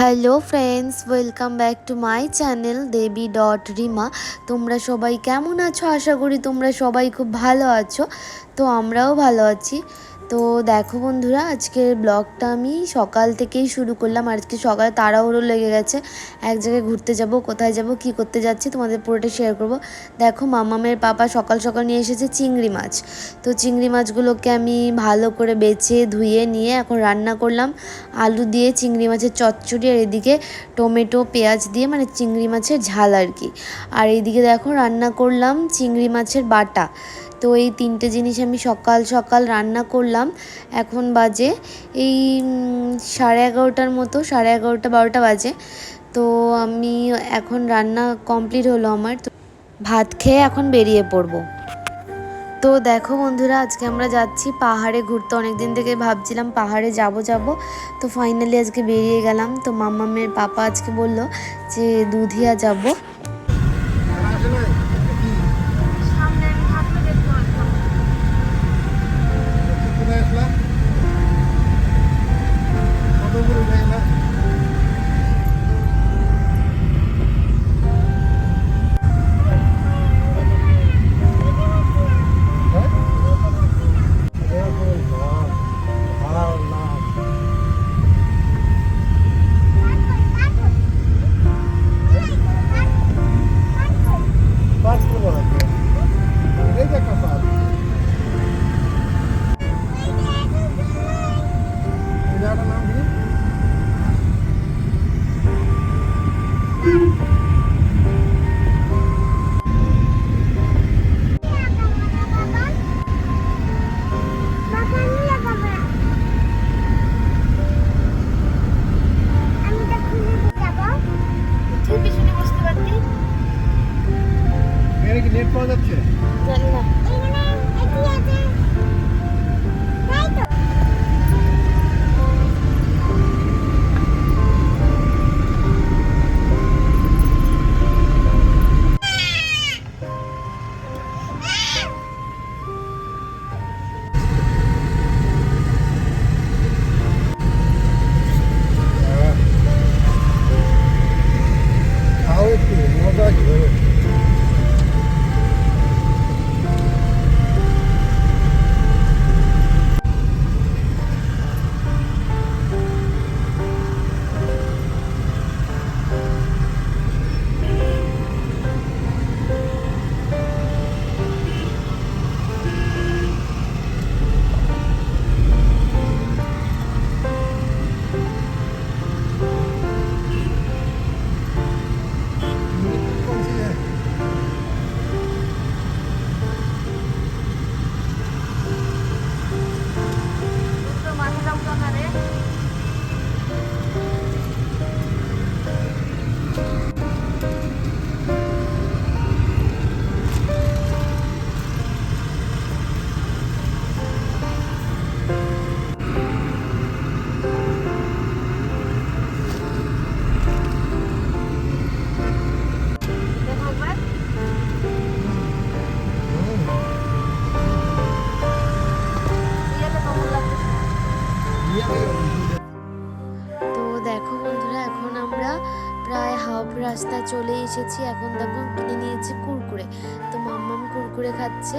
Hello friends welcome back to my channel Debi dot Rima তোমরা সবাই কেমন আছো? আশা করি তোমরা সবাই খুব ভালো আছো। তো আমরাও ভালো আছি। তো দেখো বন্ধুরা, আজকের ব্লগটা আমি সকাল থেকেই শুরু করলাম। আজকে সকালে তাড়াহুড়ো লেগে গেছে। এক জায়গায় ঘুরতে যাব, কোথায় যাব, কি করতে যাচ্ছি তোমাদের পুরোটা শেয়ার করব। দেখো, মামামের পাপা সকাল সকাল নিয়ে এসেছে চিংড়ি মাছ। তো চিংড়ি মাছগুলোকে আমি ভালো করে বেছে, ধুয়ে, নিয়ে এখন রান্না করলাম। আলু দিয়ে চিংড়ি মাছের চচ্চড়ি আর এদিকে টমেটো, পেঁয়াজ দিয়ে মানে চিংড়ি মাছের ঝাল আর কি। আর এইদিকে দেখো, রান্না করলাম চিংড়ি মাছের বাটা। তো এই তিনটে জিনিস আমি সকাল সকাল রান্না করলাম। এখন বাজে এই সাড়ে এগারোটার মতো, সাড়ে এগারোটা বারোটা বাজে। তো আমি এখন রান্না কমপ্লিট হলো আমার। তো ভাত খেয়ে এখন বেরিয়ে পড়ব। তো দেখো বন্ধুরা, আজকে আমরা যাচ্ছি পাহাড়ে ঘুরতে। অনেক দিন থেকে ভাবছিলাম পাহাড়ে যাব যাব। তো ফাইনালি আজকে বেরিয়ে গেলাম। তো মাম্মামের পাপা আজকে বলল যে দুধিয়া যাব। চলে এখন দেখো কিনে নিয়েছি কুরকুরে। তো মাম্মাম কুরকুরে খাচ্ছে,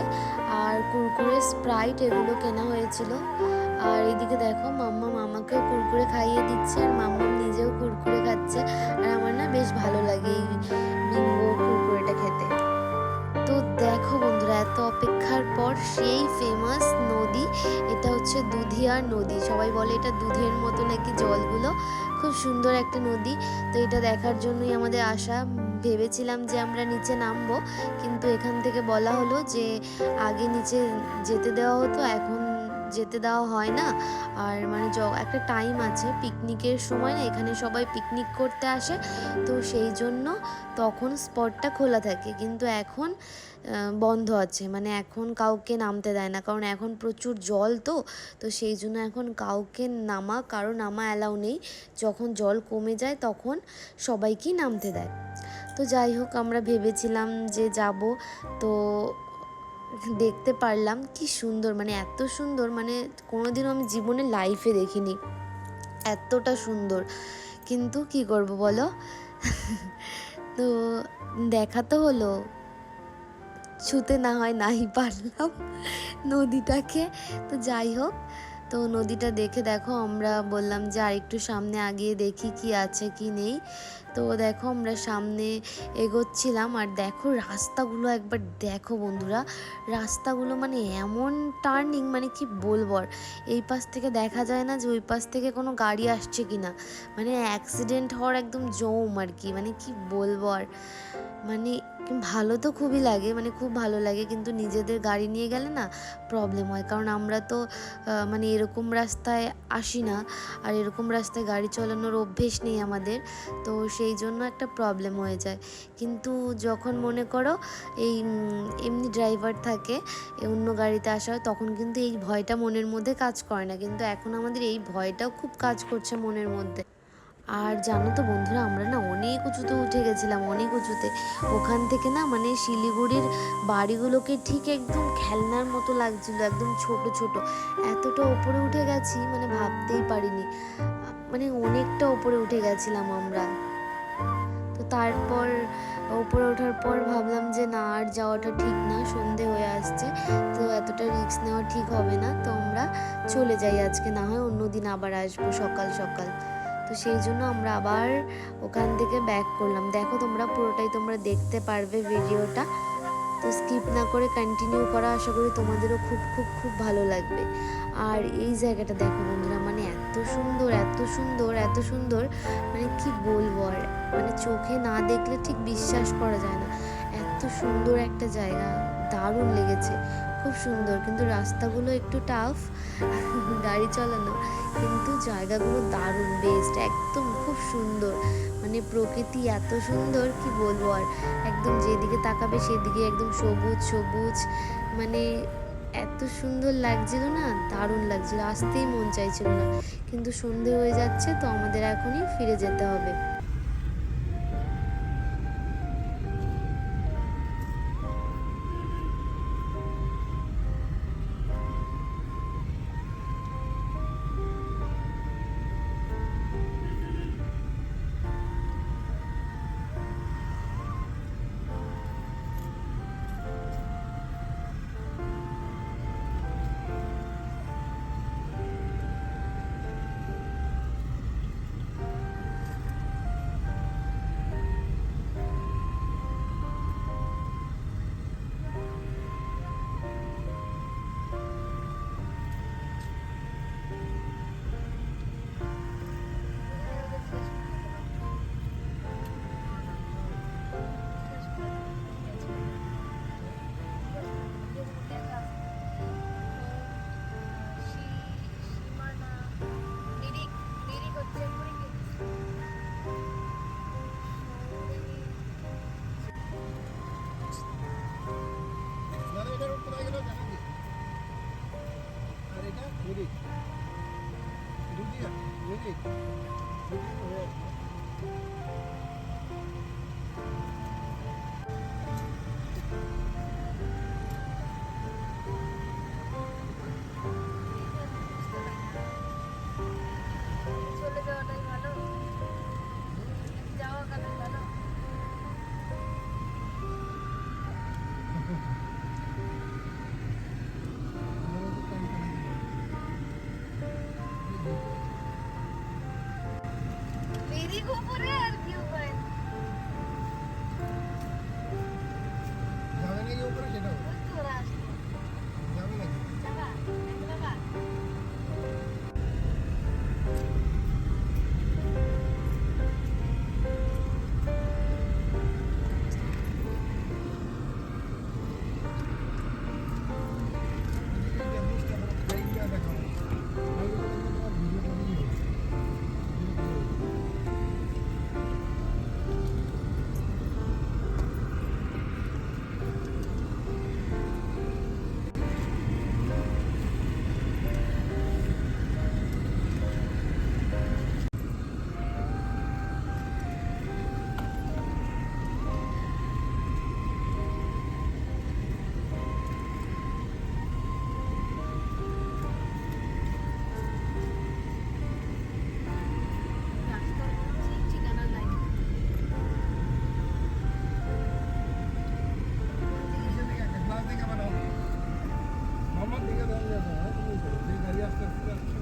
আর কুরকুরে স্প্রাইট এগুলো কেনা হয়েছিল। আর এদিকে দেখো মাম্মা মামাকেও কুরকুরে খাইয়ে দিচ্ছে, আর মাম্মাম নিজেও কুরকুরে খাচ্ছে, আর আমার না বেশ ভালো লাগে এই বিঙ্গো কুরকুরেটা খেতে। তো দেখো বন্ধুরা, এত অপেক্ষার পর সেই ফেমাস নদী, এটা হচ্ছে দুধিয়ার নদী। সবাই বলে এটা দুধের মতো নাকি জলগুলো? খুব সুন্দর একটা নদী। তো এটা দেখার জন্যই আমাদের আশা ভেবেছিলাম যে আমরা নিচে নামবো, কিন্তু এখান থেকে বলা হলো যে আগে নিচে যেতে দেওয়া হতো, এখন যেতে দেওয়া হয় না। আর মানে একটা টাইম আছে পিকনিকের সময় না, এখানে সবাই পিকনিক করতে আসে। তো সেই জন্য তখন স্পটটা খোলা থাকে, কিন্তু এখন বন্ধ আছে। মানে এখন কাউকে নামতে দেয় না, কারণ এখন প্রচুর জল তো। তো সেই জন্য এখন কাউকে নামা, কারও নামা অ্যালাউ নেই। যখন জল কমে যায়, তখন সবাইকেই নামতে দেয়। তো যাই হোক, আমরা ভেবেছিলাম যে যাব। তো দেখতে পারলাম কি সুন্দর মানে এত সুন্দর মানে কোনোদিনও আমি জীবনে লাইফে দেখিনি। এতটা সুন্দর। কিন্তু কি করব বলো? তো দেখা তো হলো। ছুতে না হয় নাই পারলাম নদীটাকে। তো যাই হোক, তো নদীটা দেখে দেখো, আমরা বললাম যে আর একটু সামনে আগিয়ে দেখি কি আছে কি নেই। তো দেখো আমরা সামনে এগোচ্ছিলাম আর দেখো রাস্তাগুলো একবার দেখো বন্ধুরা। রাস্তাগুলো মানে এমন টার্নিং মানে কি বলব এই পাশ থেকে দেখা যায় না যে ওই পাশ থেকে কোনো গাড়ি আসছে কি না মানে অ্যাক্সিডেন্ট হওয়ার একদম জম আর কি মানে কি বলব আর? মানে ভালো তো খুবই লাগে মানে খুব ভালো লাগে কিন্তু নিজেদের গাড়ি নিয়ে গেলে না প্রবলেম হয়। কারণ আমরা তো মানে এরকম রাস্তায় আসি না। আর এরকম রাস্তায় গাড়ি চালানোর অভ্যেস নেই আমাদের। তো সেই জন্য একটা প্রবলেম হয়ে যায়। কিন্তু যখন মনে করো এই এমনি ড্রাইভার থাকে অন্য গাড়িতে আসা হয়, তখন কিন্তু এই ভয়টা মনের মধ্যে কাজ করে না। কিন্তু এখন আমাদের এই ভয়টাও খুব কাজ করছে মনের মধ্যে। আর জানো তো বন্ধুরা, আমরা না অনেক উঁচুতে উঠে গেছিলাম, অনেক উঁচুতে। ওখান থেকে না মানে শিলিগুড়ির বাড়িগুলোকে ঠিক একদম খেলনার মতো লাগছিল, একদম ছোট ছোট। এতটা ওপরে উঠে গেছি মানে ভাবতেই পারিনি। মানে অনেকটা ওপরে উঠে গেছিলাম আমরা। তো তারপর, উপরে ওঠার পর ভাবলাম যে না, আর যাওয়াটা ঠিক না, সন্ধে হয়ে আসছে, তো এতটা রিস্ক নেওয়া ঠিক হবে না, তো আমরা চলে যাই আজকে, না হয় অন্যদিন আবার আসব সকাল সকাল। তো সেই জন্য আমরা আবার ওখান থেকে ব্যাক করলাম। দেখো তোমরা, পুরোটাই তোমরা দেখতে পারবে ভিডিওটা তো স্কিপ না করে কন্টিনিউ করা, আশা করি তোমাদেরও খুব খুব খুব ভালো লাগবে। আর এই জায়গাটা দেখো বন্ধুরা সুন্দর, এত সুন্দর এত সুন্দর। মানে কি বলব আর? মানে চোখে না দেখলে ঠিক বিশ্বাস করা যায় না। এত সুন্দর একটা জায়গা, দারুণ লেগেছে। খুব সুন্দর, কিন্তু রাস্তাগুলো একটু টাফ গাড়ি চালানো, কিন্তু জায়গাগুলো দারুণ বেস্ট একদম খুব সুন্দর। মানে প্রকৃতি এত সুন্দর, কি বলব আর? একদম যেদিকে তাকাবে সেদিকে একদম সবুজ সবুজ মানে এত সুন্দর লাগছিল না? দারুণ লাগছিল। আসতেই মন চাইছিল না। কিন্তু সন্ধে হয়ে যাচ্ছে, তো আমাদের এখনই ফিরে যেতে হবে। Fique. Fique Thank you.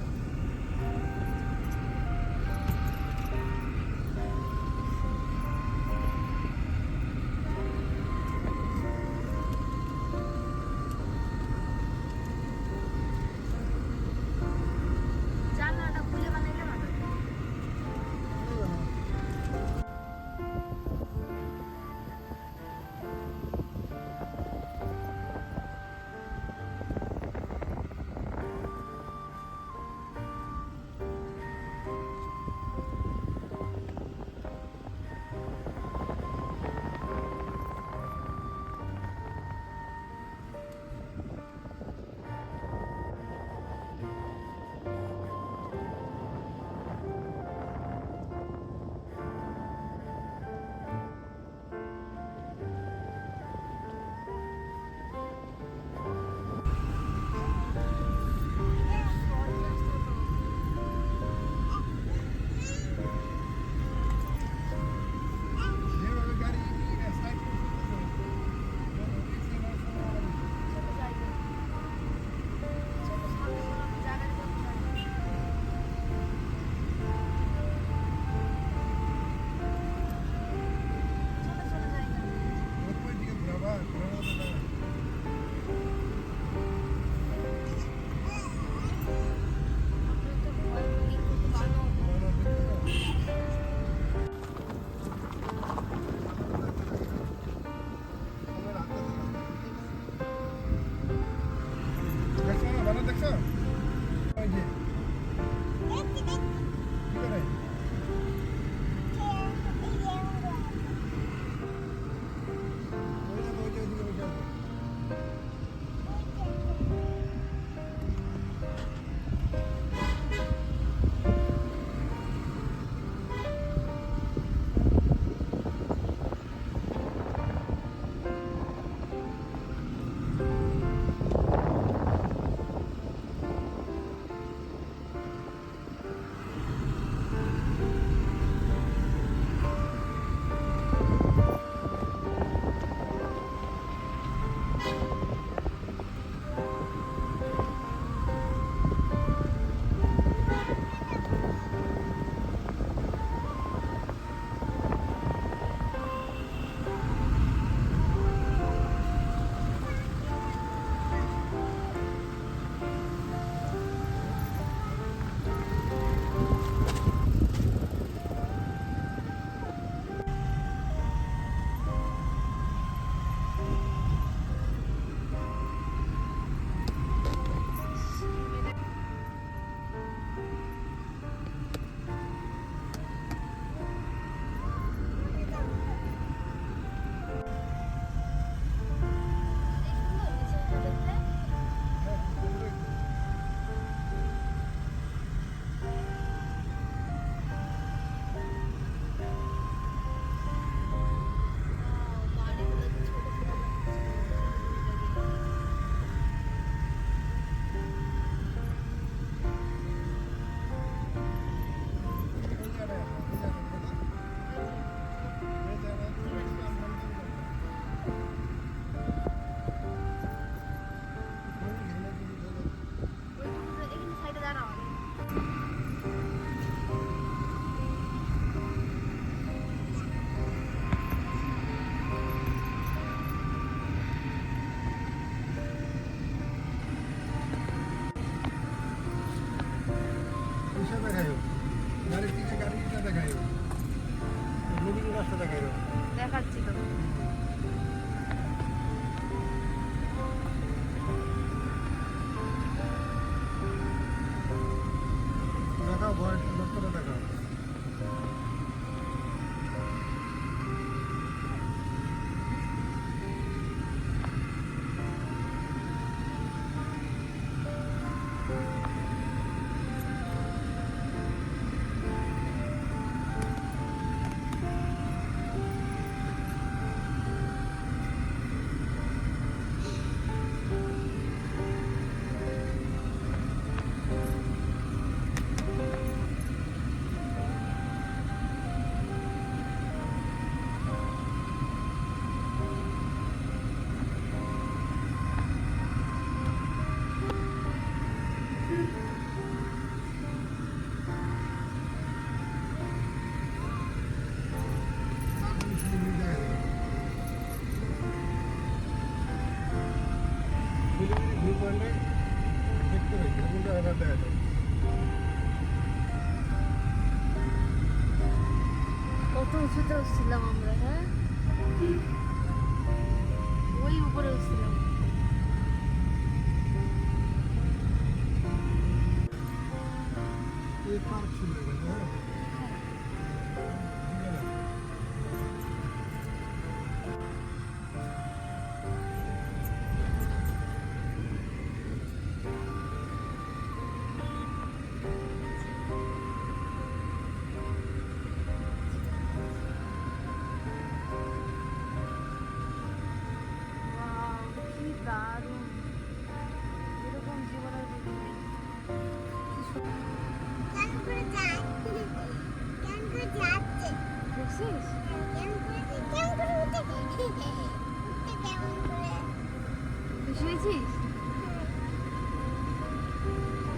হয়েছিস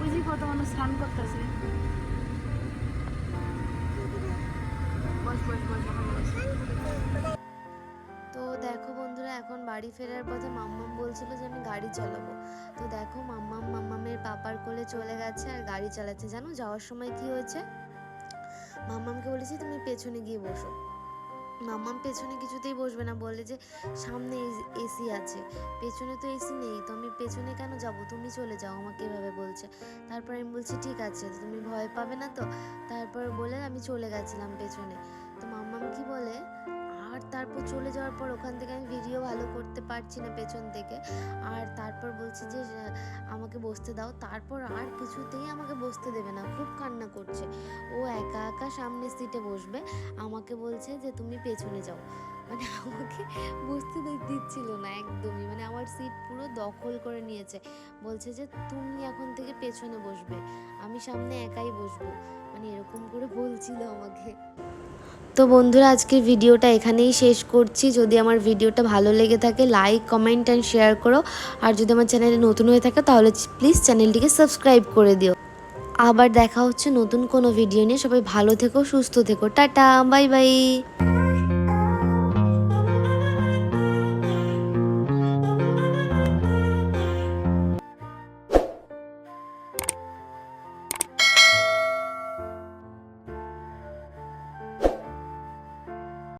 ওই যে কত মানুষ স্নান করতেছে। তো দেখো বন্ধুরা, এখন বাড়ি ফেরার পথে মাম্মাম বলছিল যে আমি গাড়ি চালাবো। তো দেখো মাম্মাম মাম্মামের পাপার কোলে চলে গেছে আর গাড়ি চালাচ্ছে। জানো, যাওয়ার সময় কি হয়েছে? মাম্মামকে বলেছি তুমি পেছনে গিয়ে বসো। মাম্মাম পেছনে কিছুতেই বসবে না, বলে যে, সামনে এসি আছে। পেছনে তো এসি নেই, তো আমি পেছনে কেন যাব? তুমি চলে যাও, আমাকে এভাবে বলছে। তারপর আমি বলছি, ঠিক আছে, তুমি ভয় পাবে না তো? তারপর বলে, আমি চলে গেছিলাম পেছনে। তো মাম্মাম কি বলে আর তারপর চলে যাওয়ার পর ওখান থেকে আমি ভিডিও ভালো করতে পারছি না পেছন থেকে। আর তারপর বলছি যে আমাকে বসতে দাও। তারপর আর কিছুতেই আমাকে বসতে দেবে না। খুব কান্না করছে। ও একা একা সামনের সিটে বসবে। আমাকে বলছে যে, তুমি পেছনে যাও। মানে আমাকে বসতে দিচ্ছিল না একদমই। মানে আমার সিট পুরো দখল করে নিয়েছে। বলছে যে, তুমি এখন থেকে পেছনে বসবে। আমি সামনে একাই বসবো। মানে এরকম করে বলছিল আমাকে। তো বন্ধুরা, আজকের ভিডিওটা এখানেই শেষ করছি। যদি আমার ভিডিওটা ভালো লেগে থাকে লাইক কমেন্ট অ্যান্ড শেয়ার করো। আর যদি আমার চ্যানেলে নতুন হয়ে থাকে, তাহলে প্লিজ চ্যানেলটিকে সাবস্ক্রাইব করে দিও। আবার দেখা হচ্ছে নতুন কোনো ভিডিও নিয়ে। সবাই ভালো থেকো, সুস্থ থেকো। Tata bye bye